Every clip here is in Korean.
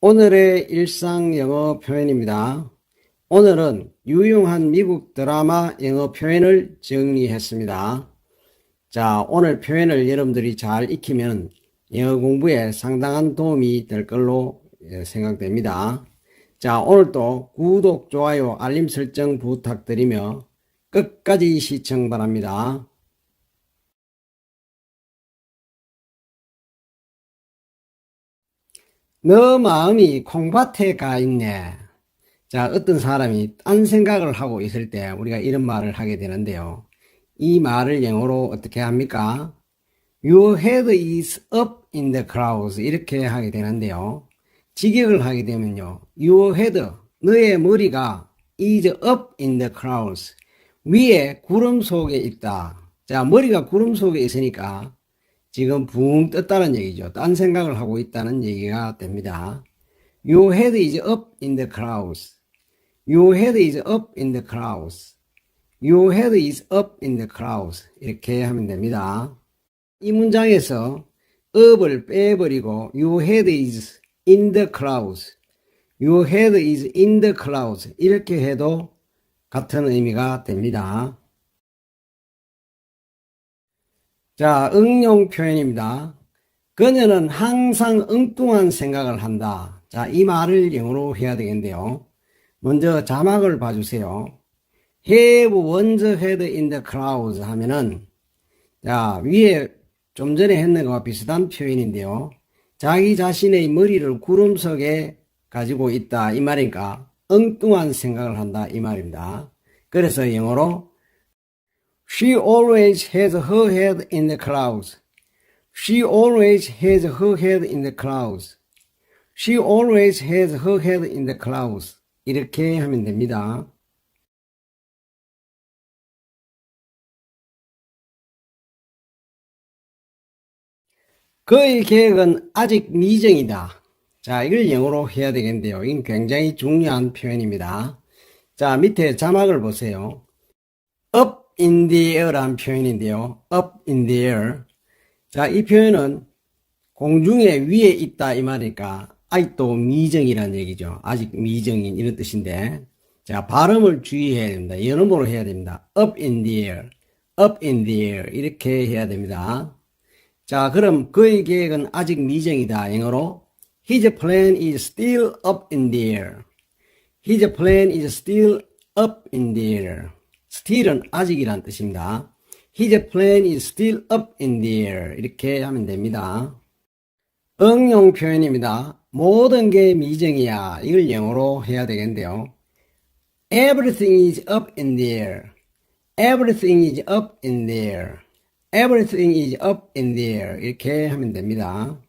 오늘의 일상 영어 표현입니다. 오늘은 유용한 미국 드라마 영어 표현을 정리했습니다. 자, 오늘 표현을 여러분들이 잘 익히면 영어 공부에 상당한 도움이 될 걸로 예, 생각됩니다. 자, 오늘도 구독, 좋아요, 알림 설정 부탁드리며 끝까지 시청 바랍니다. 너 마음이 콩밭에 가 있네. 자, 어떤 사람이 딴 생각을 하고 있을 때 우리가 이런 말을 하게 되는데요. 이 말을 영어로 어떻게 합니까? Your head is up in the clouds. 이렇게 하게 되는데요. 직역을 하게 되면요. Your head, 너의 머리가 is up in the clouds. 위에 구름 속에 있다. 자, 머리가 구름 속에 있으니까 지금 붕 떴다는 얘기죠. 딴 생각을 하고 있다는 얘기가 됩니다. Your head is up in the clouds. Your head is up in the clouds. Your head is up in the clouds. 이렇게 하면 됩니다. 이 문장에서 up을 빼버리고 Your head is in the clouds. Your head is in the clouds. 이렇게 해도 같은 의미가 됩니다. 자, 응용 표현입니다. 그녀는 항상 엉뚱한 생각을 한다. 자, 이 말을 영어로 해야 되겠는데요. 먼저 자막을 봐주세요. have once had in the clouds 하면은, 자, 위에 좀 전에 했는 것과 비슷한 표현인데요. 자기 자신의 머리를 구름 속에 가지고 있다. 이 말이니까 엉뚱한 생각을 한다. 이 말입니다. 그래서 영어로 She always has her head in the clouds. She always has her head in the clouds. She always has her head in the clouds. 이렇게 하면 됩니다. 그의 계획은 아직 미정이다. 자, 이걸 영어로 해야 되겠는데요. 이건 굉장히 중요한 표현입니다. 자, 밑에 자막을 보세요. up in the air라는 표현인데요. up in the air. 자, 이 표현은 공중에 위에 있다 이 말이니까 아직도 미정이라는 얘기죠. 아직 미정인 이런 뜻인데 자, 발음을 주의해야 됩니다. 연음으로 해야 됩니다. up in the air. up in the air. 이렇게 해야 됩니다. 자, 그럼 그의 계획은 아직 미정이다. 영어로 His plan is still up in the air. His plan is still up in the air. Still은 아직이란 뜻입니다. His plan is still up in the air. 이렇게 하면 됩니다. 응용 표현입니다. 모든 게 미정이야. 이걸 영어로 해야 되겠는데요. Everything is up in the air. Everything is up in the air. Everything is up in the air. 이렇게 하면 됩니다.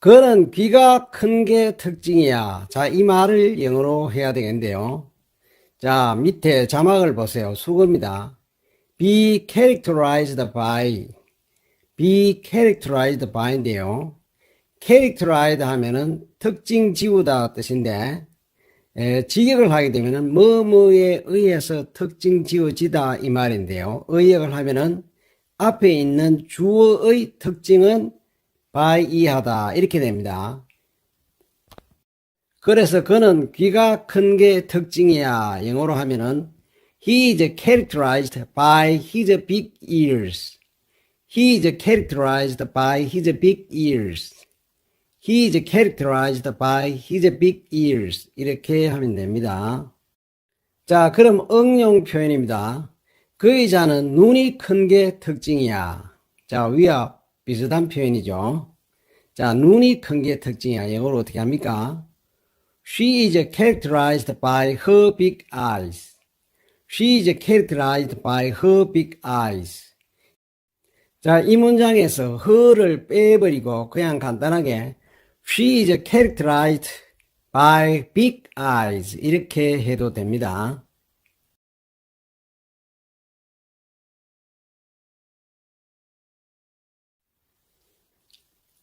그는 귀가 큰 게 특징이야. 자, 이 말을 영어로 해야 되겠는데요. 자, 밑에 자막을 보세요. 수고입니다. be characterized by, be characterized by인데요. characterized 하면은 특징 지우다 뜻인데, 에, 직역을 하게 되면은 뭐뭐에 의해서 특징 지어지다 이 말인데요. 의역을 하면은 앞에 있는 주어의 특징은 by 이하다 이렇게 됩니다. 그래서 그는 귀가 큰 게 특징이야. 영어로 하면은 he is characterized by his big ears. He is characterized by his big ears. He is characterized by his big ears. 이렇게 하면 됩니다. 자, 그럼 응용 표현입니다. 그 의 자는 눈이 큰 게 특징이야. 자, 위와 비슷한 표현이죠. 자, 눈이 큰 게 특징이야. 영어로 어떻게 합니까? She is characterized by her big eyes. She is characterized by her big eyes. 자, 이 문장에서 her를 빼버리고 그냥 간단하게 She is characterized by big eyes. 이렇게 해도 됩니다.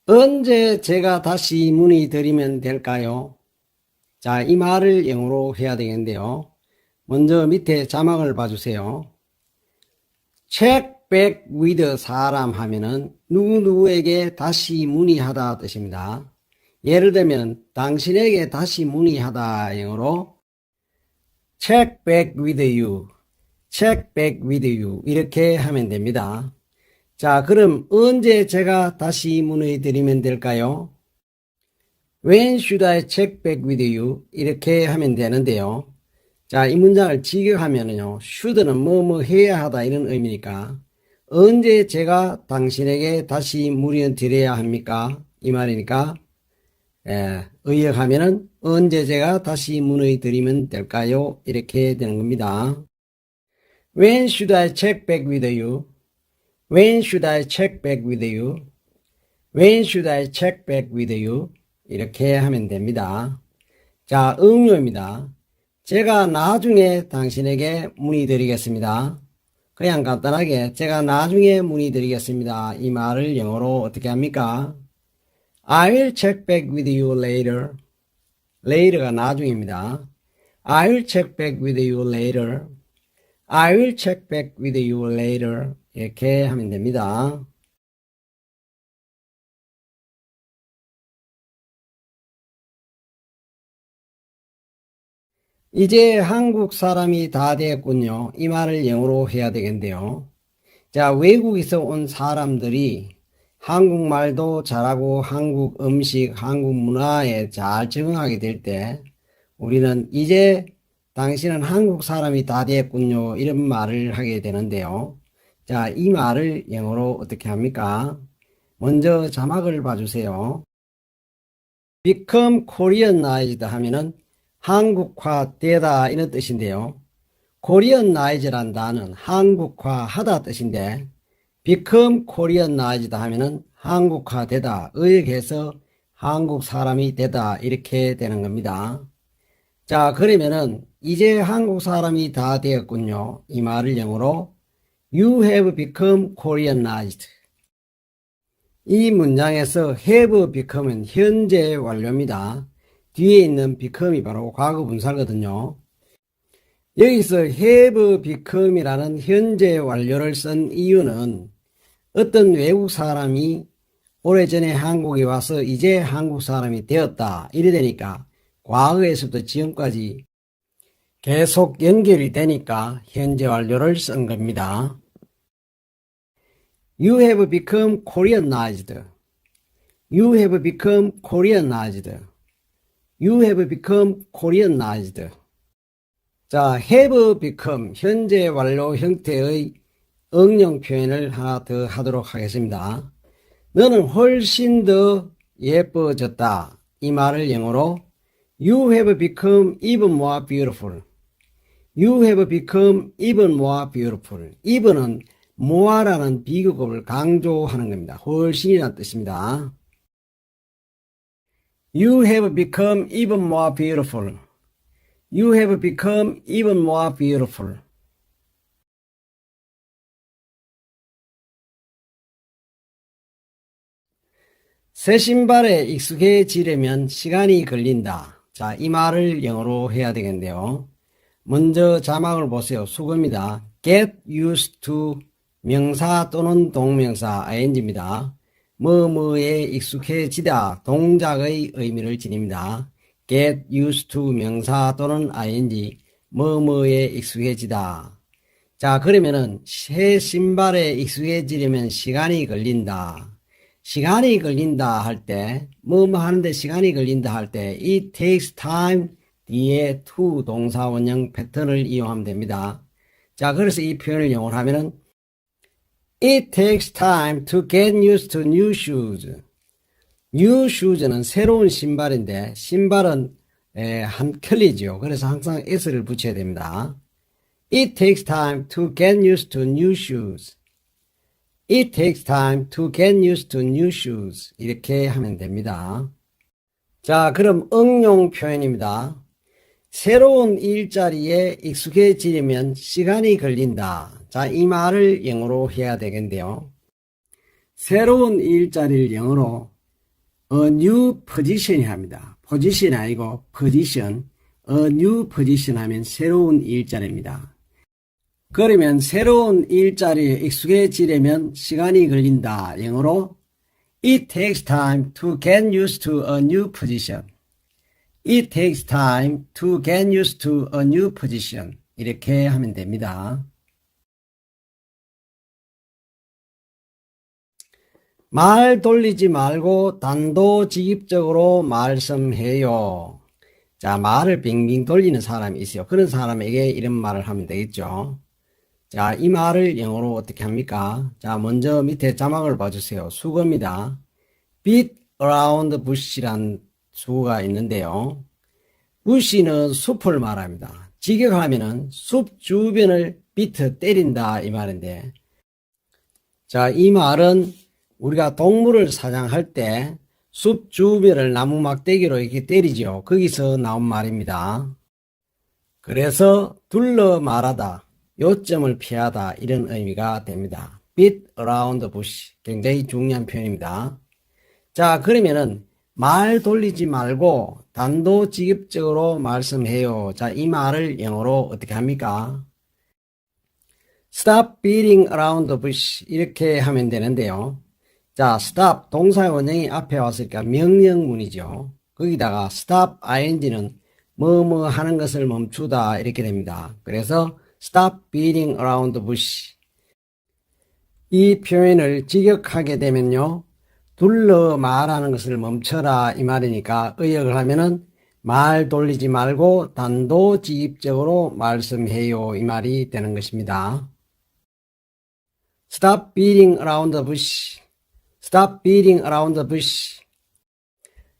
언제 제가 다시 문의드리면 될까요? 자, 이 말을 영어로 해야 되겠는데요. 먼저 밑에 자막을 봐주세요. Check back with 사람 하면은 누구누구에게 다시 문의하다 뜻입니다. 예를 들면 당신에게 다시 문의하다 영어로 check back with you, check back with you 이렇게 하면 됩니다. 자, 그럼 언제 제가 다시 문의 드리면 될까요? When should I check back with you? 이렇게 하면 되는데요. 자, 이 문장을 직역하면요. should는 뭐 뭐 해야 하다 이런 의미니까 언제 제가 당신에게 다시 문의 드려야 합니까? 이 말이니까 예, 의역하면은 언제 제가 다시 문의 드리면 될까요? 이렇게 되는 겁니다. When should I check back with you? When should I check back with you? When should I check back with you? 이렇게 하면 됩니다. 자, 응용입니다. 제가 나중에 당신에게 문의드리겠습니다. 그냥 간단하게 제가 나중에 문의드리겠습니다. 이 말을 영어로 어떻게 합니까? I will check back with you later. later가 나중입니다. I will check back with you later. I will check back with you later. 이렇게 하면 됩니다. 이제 한국 사람이 다 됐군요. 이 말을 영어로 해야 되겠는데요. 자, 외국에서 온 사람들이 한국말도 잘하고 한국 음식, 한국 문화에 잘 적응하게 될 때 우리는 이제 당신은 한국 사람이 다 됐군요. 이런 말을 하게 되는데요. 자, 이 말을 영어로 어떻게 합니까? 먼저 자막을 봐주세요. become Koreanized 하면은 한국화되다 이런 뜻인데요. Koreanized란 단어는 한국화하다 뜻인데 become Koreanized 하면은 한국화되다, 의역해서 한국 사람이 되다 이렇게 되는 겁니다. 자, 그러면은 이제 한국 사람이 다 되었군요. 이 말을 영어로 You have become Koreanized. 이 문장에서 have become은 현재 완료입니다. 뒤에 있는 become이 바로 과거 분사거든요. 여기서 have become이라는 현재 완료를 쓴 이유는 어떤 외국 사람이 오래전에 한국에 와서 이제 한국 사람이 되었다. 이래 되니까 과거에서부터 지금까지 계속 연결이 되니까 현재 완료를 쓴 겁니다. You have become Koreanized. You have become Koreanized. You have become Koreanized. 자, have become 현재 완료 형태의 응용 표현을 하나 더 하도록 하겠습니다. 너는 훨씬 더 예뻐졌다. 이 말을 영어로 You have become even more beautiful. You have become even more beautiful. even은 more라는 비교급을 강조하는 겁니다. 훨씬이라는 뜻입니다. You have become even more beautiful. You have become even more beautiful. 새 신발에 익숙해지려면 시간이 걸린다. 자, 이 말을 영어로 해야 되겠는데요. 먼저 자막을 보세요. 수고입니다. get used to 명사 또는 동명사 ing입니다. 뭐뭐에 익숙해지다 동작의 의미를 지닙니다. get used to 명사 또는 ing 뭐뭐에 익숙해지다. 자, 그러면은 새 신발에 익숙해지려면 시간이 걸린다. 시간이 걸린다 할 때, 뭐뭐 하는데 시간이 걸린다 할 때, it takes time 뒤에 to 동사 원형 패턴을 이용하면 됩니다. 자, 그래서 이 표현을 영어로 하면은 It takes time to get used to new shoes. New shoes는 새로운 신발인데 신발은 에, 한 켤리죠. 그래서 항상 s를 붙여야 됩니다. It takes time to get used to new shoes. It takes time to get used to new shoes. 이렇게 하면 됩니다. 자, 그럼 응용 표현입니다. 새로운 일자리에 익숙해지려면 시간이 걸린다. 자, 이 말을 영어로 해야 되겠는데요. 새로운 일자리를 영어로 a new position 합니다. position 아니고 position, a new position 하면 새로운 일자리입니다. 그러면 새로운 일자리에 익숙해지려면 시간이 걸린다. 영어로 It takes time to get used to a new position. It takes time to get used to a new position. 이렇게 하면 됩니다. 말 돌리지 말고 단도직입적으로 말씀해요. 자, 말을 빙빙 돌리는 사람이 있어요. 그런 사람에게 이런 말을 하면 되겠죠. 자, 이 말을 영어로 어떻게 합니까? 자, 먼저 밑에 자막을 봐주세요. 수거입니다. beat around bush란 수거가 있는데요. bush는 숲을 말합니다. 직역하면은 숲 주변을 비트 때린다 이 말인데 자, 이 말은 우리가 동물을 사냥할 때 숲 주변을 나무 막대기로 이렇게 때리죠. 거기서 나온 말입니다. 그래서 둘러 말하다, 요점을 피하다 이런 의미가 됩니다. beat around the bush 굉장히 중요한 표현입니다. 자, 그러면은 말 돌리지 말고 단도직입적으로 말씀해요. 자, 이 말을 영어로 어떻게 합니까? Stop beating around the bush 이렇게 하면 되는데요. 자, stop 동사의 원형이 앞에 왔으니까 명령문이죠. 거기다가 stop ing는 뭐뭐 하는 것을 멈추다 이렇게 됩니다. 그래서 stop beating around the bush 이 표현을 직역하게 되면요. 둘러 말하는 것을 멈춰라 이 말이니까 의역을 하면은 말 돌리지 말고 단도직입적으로 말씀해요 이 말이 되는 것입니다. Stop beating around the bush. Stop beating around the bush.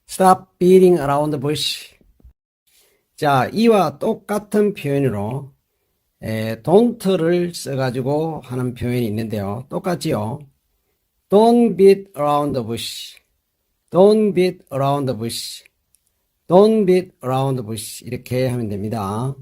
Stop beating around the bush. 자, 이와 똑같은 표현으로 에, don't를 써가지고 하는 표현이 있는데요. 똑같지요? Don't beat around the bush. Don't beat around the bush. Don't beat around the bush. 이렇게 하면 됩니다.